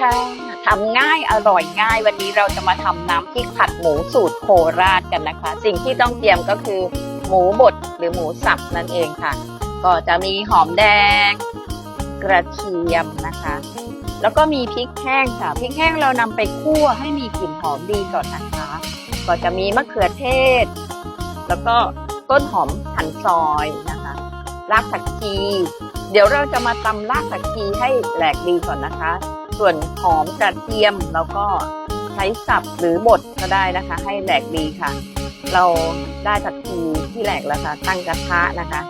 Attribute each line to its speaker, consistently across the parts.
Speaker 1: ค่ะทำง่ายอร่อยง่าย วันนี้เราจะมาทำน้ำพริกผัดหมูสูตรโคราชกันนะคะ สิ่งที่ต้องเตรียมก็คือหมูบดหรือหมูสับนั่นเองค่ะ ก็จะมีหอมแดง กระเทียมนะคะ แล้วก็มีพริกแห้งค่ะพริกแห้งเรานำไปคั่วให้มีกลิ่นหอมดีก่อนนะคะ ก็จะมีมะเขือเทศ แล้วก็ต้นหอมหั่นซอยนะคะรากผักชีเดี๋ยวเราจะมาตำรากผักชีให้แหลกดีก่อนนะคะ ส่วนหอมกระเทียมแล้วก็ใช้สับหรือบดก็ได้นะคะ ให้แหลกดีค่ะ เราได้ผักชีที่แหลกแล้วค่ะ ตั้งกระทะนะคะ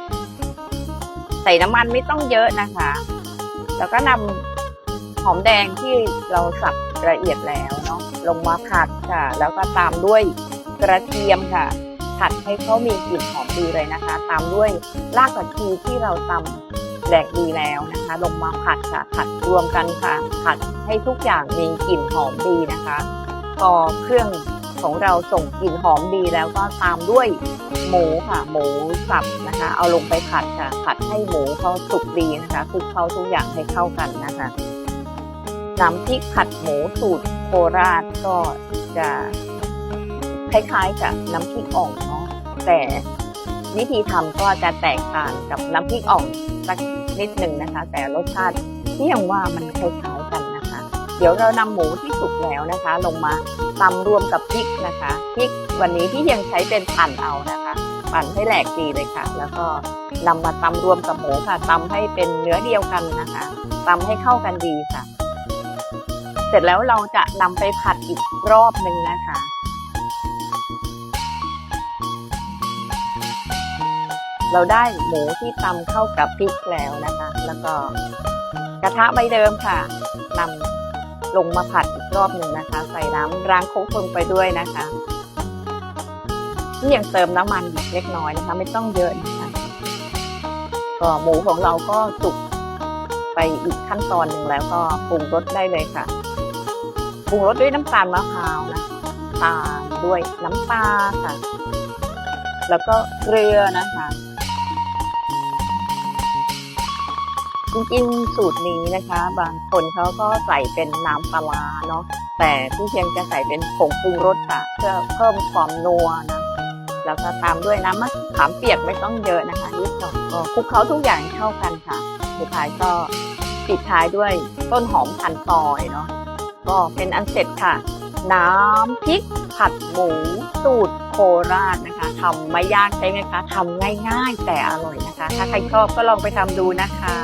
Speaker 1: ใส่น้ำมันไม่ต้องเยอะนะคะ แล้วก็นำหอมแดงที่เราสับละเอียดแล้วเนาะลงมาผัดค่ะ แล้วก็ตามด้วยกระเทียมค่ะ ผัดให้เขามีกลิ่นหอมดีเลยนะคะ ตามด้วยรากผักชีที่เราตำ แหลกดีแล้วนะคะ ลงมาผัดค่ะผัดรวมกันค่ะ ผัดให้ทุกอย่างมีกลิ่นหอมดีนะคะ พอเครื่องของเราส่งกลิ่นหอมดีแล้วก็ตามด้วยหมูค่ะ หมูสับนะคะ เอาลงไปผัดค่ะ ผัดให้หมูเขาสุกดีนะคะคลุกเข้าทุกอย่างให้เข้ากันนะคะน้ำพริกผัดหมูสูตรโคราชก็จะคล้ายๆกับน้ำพริกอ่องเนาะแต่วิธีทำก็จะแตกต่างกับน้ำพริกอ่อง สักนิดหนึ่งนะคะ แต่รสชาติที่ยังว่ามันคล้ายๆกันนะคะ เดี๋ยวเรานำหมูที่สุกแล้วนะคะ ลงมาตำรวมกับพริกนะคะพริกวันนี้ที่ยังใช้เป็นปั่นเอานะคะ ปั่นให้แหลกดีเลยค่ะ แล้วก็นำมาตำรวมกับหมูค่ะตำให้เป็นเนื้อเดียวกันนะคะตำให้เข้ากันดีค่ะ เสร็จแล้วเราจะนำไปผัดอีกรอบหนึ่งนะคะ เราได้หมูที่ตำเข้ากับพริกแล้วนะคะ แล้วก็กระทะใบเดิมค่ะนำลงมาผัดอีกรอบหนึ่งนะคะ ใส่น้ำรางโคกลงไปด้วยนะคะนี่ยังเติมน้ำมันอีกเล็กน้อยนะคะ ไม่ต้องเยอะนะคะก็หมูของเราก็สุกไปอีกขั้นตอนหนึ่งแล้วก็ปรุงรสได้เลยค่ะปรุงรสด้วยน้ำตาลมะพร้าวนะตาด้วยน้ำปลาค่ะ แล้วก็เกลือนะคะ จริงๆสูตรนี้นะคะ บางคนเขาก็ใส่เป็นน้ำปลาเนาะแต่ที่เพียงจะใส่เป็นผงปรุงรสค่ะ เพื่อเพิ่มความนัวนะแล้วก็ตามด้วยน้ำมะขามเปียกไม่ต้องเยอะนะคะนิดหน่อยก็คลุกเคล้าทุกอย่างให้เข้ากันค่ะสุดท้ายก็ปิดท้ายด้วยต้นหอมพันซอยเนาะก็เป็นอันเสร็จค่ะ น้ำพริกผัดหมูสูตรโคราชนะคะทำไม่ยากใช่ไหมคะทำง่ายๆแต่อร่อยนะคะ ถ้าใครชอบก็ลองไปทำดูนะคะ